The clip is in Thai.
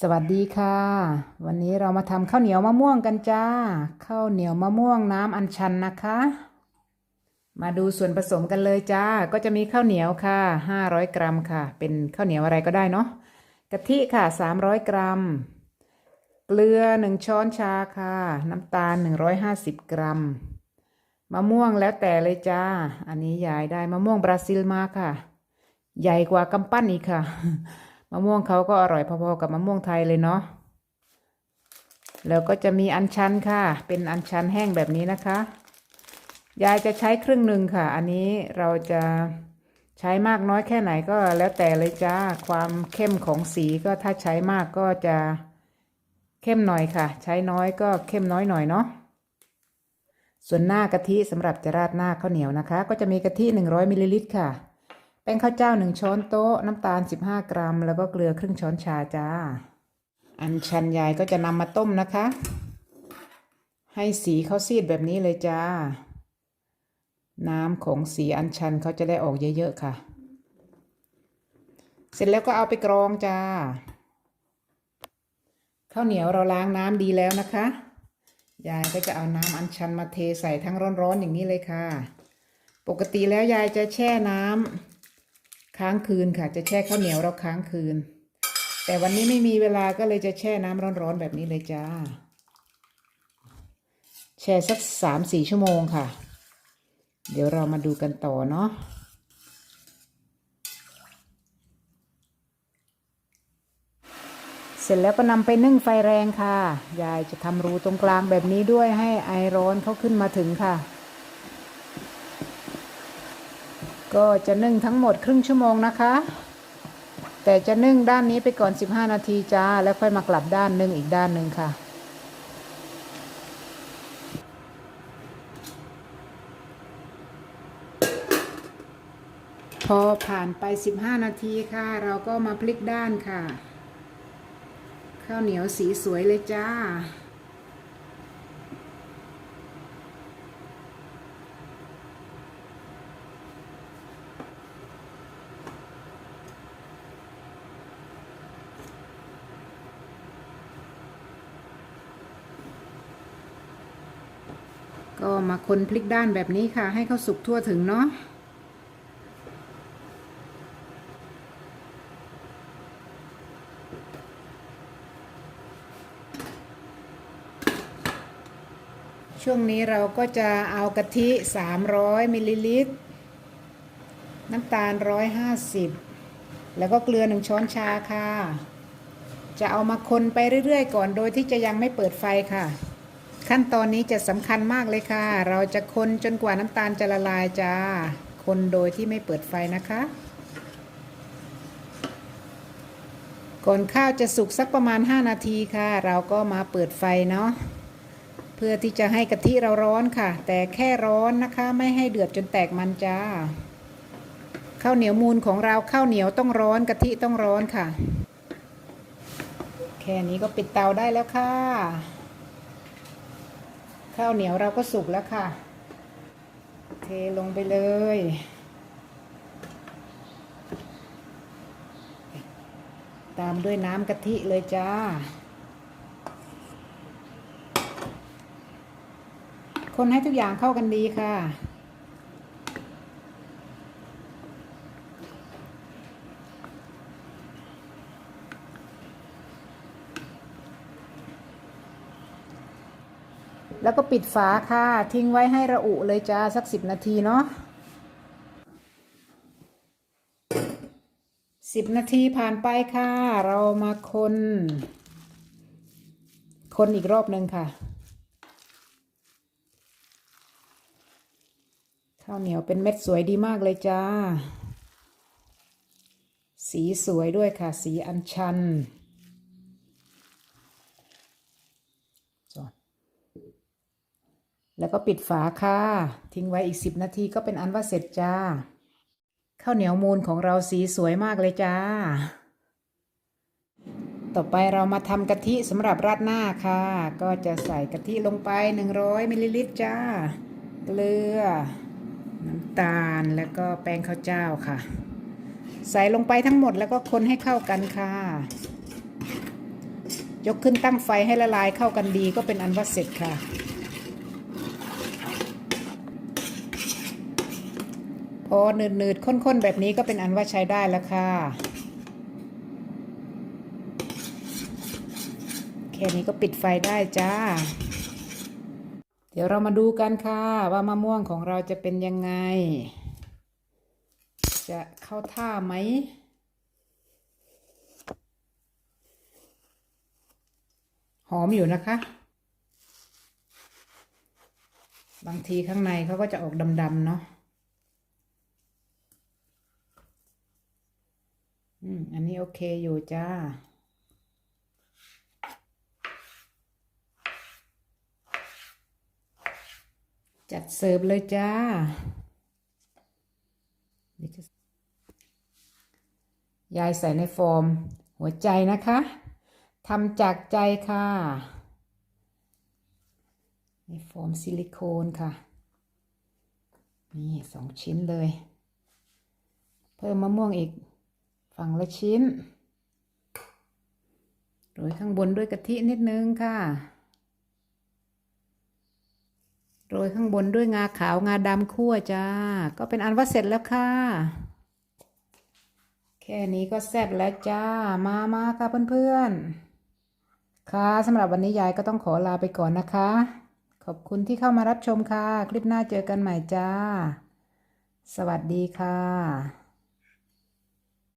สวัสดีค่ะ วันนี้เรามาทำข้าวเหนียวมะม่วงกันจ้าข้าวเหนียวมะม่วงน้ำอัญชันนะคะ มาดูส่วนผสมกันเลยจ้า ก็จะมีข้าวเหนียวค่ะ 500 กรัมค่ะ เป็นข้าวเหนียวอะไรก็ได้เนาะกะทิค่ะ 300 กรัม เกลือ 1 ช้อนชาค่ะ น้ำตาล 150 กรัม มะม่วงแล้วแต่เลยจ้า อันนี้ยายได้มะม่วงบราซิลมาค่ะ ใหญ่กว่ากำปั้นอีกค่ะ มะม่วงเขาก็อร่อยพอๆกับมะม่วงไทยเลยเนาะแล้วก็จะมีอัญชันค่ะ เป็นอัญชันแห้งแบบนี้นะคะ ยายจะใช้ครึ่งหนึ่งค่ะ อันนี้เราจะใช้มากน้อยแค่ไหนก็แล้วแต่เลยจ้า ความเข้มของสีก็ถ้าใช้มากก็จะเข้มหน่อยค่ะ ใช้น้อยก็เข้มน้อยหน่อยเนาะ ส่วนหน้ากะทิสำหรับจะราดหน้าข้าวเหนียวนะคะ ก็จะมีกะทิ 100มิลลิลิตรค่ะ แป้งข้าวเจ้า1ช้อนโต๊ะ น้ำตาล 15 กรัม แล้วก็เกลือครึ่งช้อนชาจ้า อันชันยายก็จะนำมาต้มนะคะ ให้สีเขาซีดแบบนี้เลยจ้า น้ำของสีอัญชันเขาจะได้ออกเยอะๆค่ะ เสร็จแล้วก็เอาไปกรองจ้า ข้าวเหนียวเราล้างน้ำดีแล้วนะคะ ยายก็จะเอาน้ำอัญชันมาเทใส่ทั้งร้อนๆอย่างนี้เลยค่ะ ปกติแล้วยายจะแช่น้ำ ค้างคืนค่ะ จะแช่ข้าวเหนียวเราค้างคืน แต่วันนี้ไม่มีเวลาก็เลยจะแช่น้ำร้อนๆแบบนี้เลยจ้า แช่สักสามสี่ชั่วโมงค่ะ เดี๋ยวเรามาดูกันต่อเนาะเสร็จแล้วก็นำไปนึ่งไฟแรงค่ะ ยายจะทำรูตรงกลางแบบนี้ด้วยให้ไอร้อนเขาขึ้นมาถึงค่ะ ก็จะนึ่งทั้งหมดครึ่งชั่วโมงนะคะ แต่จะนึ่งด้านนี้ไปก่อน 15 นาทีจ้า แล้วค่อยมากลับด้านนึ่งอีกด้านหนึ่งค่ะ พอผ่านไป 15 นาทีค่ะ เราก็มาพลิกด้านค่ะ ข้าวเหนียวสีสวยเลยจ้า ก็มาคนพลิกด้านแบบนี้ค่ะ ให้เขาสุกทั่วถึงเนาะช่วงนี้เราก็จะเอากะทิ 300มิลลิลิตร น้ำตาล 150 แล้วก็เกลือ1ช้อนชาค่ะ จะเอามาคนไปเรื่อยๆ ก่อนโดยที่จะยังไม่เปิดไฟค่ะ ขั้นตอนนี้จะสำคัญมากเลยค่ะ เราจะคนจนกว่าน้ำตาลจะละลายจ้า คนโดยที่ไม่เปิดไฟนะคะ ก่อนข้าวจะสุกสักประมาณ 5 นาทีค่ะ เราก็มาเปิดไฟเนาะ เพื่อที่จะให้กะทิเราร้อนค่ะ แต่แค่ร้อนนะคะ ไม่ให้เดือดจนแตกมันจ้า ข้าวเหนียวมูลของเราข้าวเหนียวต้องร้อนกะทิต้องร้อนค่ะ แค่นี้ก็ปิดเตาได้แล้วค่ะ ข้าวเหนียวเราก็สุกแล้วค่ะ เทลงไปเลย ตามด้วยน้ำกะทิเลยจ้า คนให้ทุกอย่างเข้ากันดีค่ะ แล้วก็ปิดฝาค่ะ ทิ้งไว้ให้ระอุเลยจ้าสักสิบนาทีเนาะสิบนาทีผ่านไปค่ะ เรามาคน คนอีกรอบหนึ่งค่ะ ข้าวเหนียวเป็นเม็ดสวยดีมากเลยจ้า สีสวยด้วยค่ะ สีอัญชันจอด แล้วก็ปิดฝาค่ะ ทิ้งไว้อีกสิบนาทีก็เป็นอันว่าเสร็จจ้า ข้าวเหนียวมูลของเราสีสวยมากเลยจ้า ต่อไปเรามาทำกะทิสำหรับราดหน้าค่ะ ก็จะใส่กะทิลงไป 100มิลลิลิตรจ้า เกลือ น้ำตาลแล้วก็แป้งข้าวเจ้าค่ะ ใส่ลงไปทั้งหมดแล้วก็คนให้เข้ากันค่ะ ยกขึ้นตั้งไฟให้ละลายเข้ากันดีก็เป็นอันว่าเสร็จค่ะ อหนืดๆข้นๆ แบบนี้ก็เป็นอันว่าใช้ได้แล้วค่ะ แค่นี้ก็ปิดไฟได้จ้า เดี๋ยวเรามาดูกันค่ะ ว่ามะม่วงของเราจะเป็นยังไง จะเข้าท่าไหมหอมอยู่นะคะ บางทีข้างในเขาก็จะออกดำๆเนาะ อืม อันนี้โอเคอยู่จ้า จัดเสิร์ฟเลยจ้าจะยายใส่ในฟอร์ม หัวใจนะคะทำจากใจค่ะ ในฟอร์มซิลิโคนค่ะ นี่สองชิ้นเลย เพิ่มมะม่วงอีก ฝั่งละชิ้น โรยข้างบนด้วยกะทินิดนึงค่ะ โรยข้างบนด้วยงาขาวงาดำคั่วจ้า ก็เป็นอันว่าเสร็จแล้วค่ะ แค่นี้ก็แซ่บแล้วจ้า มามาค่ะเพื่อนๆ ค่ะสำหรับวันนี้ยายก็ต้องขอลาไปก่อนนะคะ ขอบคุณที่เข้ามารับชมค่ะ คลิปหน้าเจอกันใหม่จ้า สวัสดีค่ะ